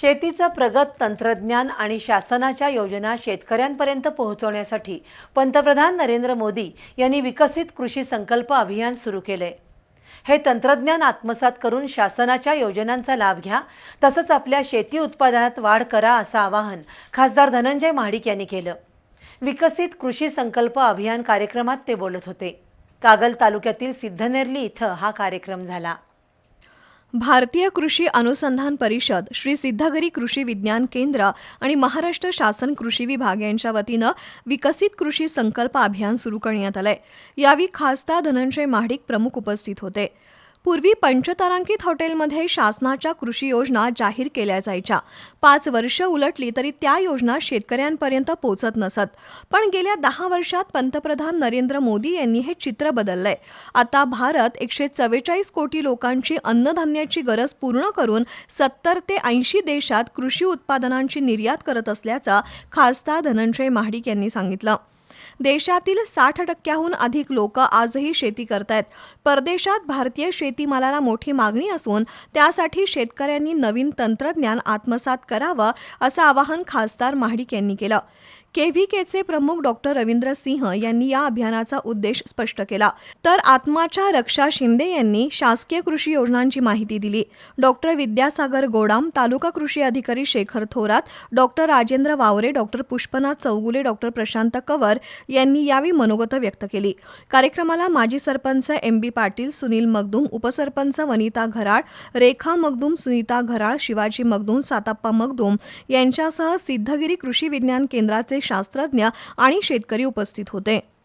शेतीचं प्रगत तंत्रज्ञान आणि शासनाच्या योजना शेतकऱ्यांपर्यंत पोहोचवण्यासाठी पंतप्रधान नरेंद्र मोदी यांनी विकसित कृषी संकल्प अभियान सुरू केले. हे तंत्रज्ञान आत्मसात करून शासनाच्या योजनांचा लाभ घ्या तसंच आपल्या शेती उत्पादनात वाढ करा असं आवाहन खासदार धनंजय महाडिक यांनी केलं. विकसित कृषी संकल्प अभियान कार्यक्रमात ते बोलत होते. कागल तालुक्यातील सिद्धनेरली इथं हा कार्यक्रम झाला. भारतीय कृषी अनुसंधान परिषद श्री सिद्धगिरी कृषी विज्ञान केंद्र आणि महाराष्ट्र शासन कृषी विभाग यांच्या वतीनं विकसित कृषी संकल्प अभियान सुरू करण्यात आलंय. यावेळी खासदार धनंजय महाडिक प्रमुख उपस्थित होते. पूर्वी पंचतारांकित हॉटेलमध्ये शासनाच्या कृषी योजना जाहीर केल्या जायच्या. पाच वर्ष उलटली तरी त्या योजना शेतकऱ्यांपर्यंत पोचत नसत. पण गेल्या दहा वर्षात पंतप्रधान नरेंद्र मोदी यांनी हे चित्र बदललंय. आता भारत एकशे चव्वेचाळीस कोटी लोकांची अन्नधान्याची गरज पूर्ण करून सत्तर ते ऐंशी देशात कृषी उत्पादनांची निर्यात करत असल्याचं खासदार धनंजय महाडिक यांनी सांगितलं. देशातील साठ टक्क्याहून अधिक लोक आजही शेती करतायत. परदेशात भारतीय शेतीमालाला मोठी मागणी असून त्यासाठी शेतकऱ्यांनी नवीन तंत्रज्ञान आत्मसात करावं असं आवाहन खासदार महाडिक यांनी केलं. के व्ही केचे प्रमुख डॉक्टर रवींद्र सिंह यांनी या अभियानाचा उद्देश स्पष्ट केला. तर आत्माच्या रक्षा शिंदे यांनी शासकीय कृषी योजनांची माहिती दिली. डॉक्टर विद्यासागर गोडाम तालुका कृषी अधिकारी Shekhar Thorat doctor Rajendra Waware doctor Pushpanath Chougule doctor Prashant Kawar यांनी यावेळी मनोगत व्यक्त केली. कार्यक्रमाला माजी सरपंच एम बी पाटील सुनील मगदूम उपसरपंच वनिता घराळ रेखा मगदूम सुनीता घराळ शिवाजी मगदूम साताप्पा मगदूम यांच्यासह सिद्धगिरी कृषी विज्ञान केंद्राचे शास्त्रज्ञ आणि शेतकरी उपस्थित होते.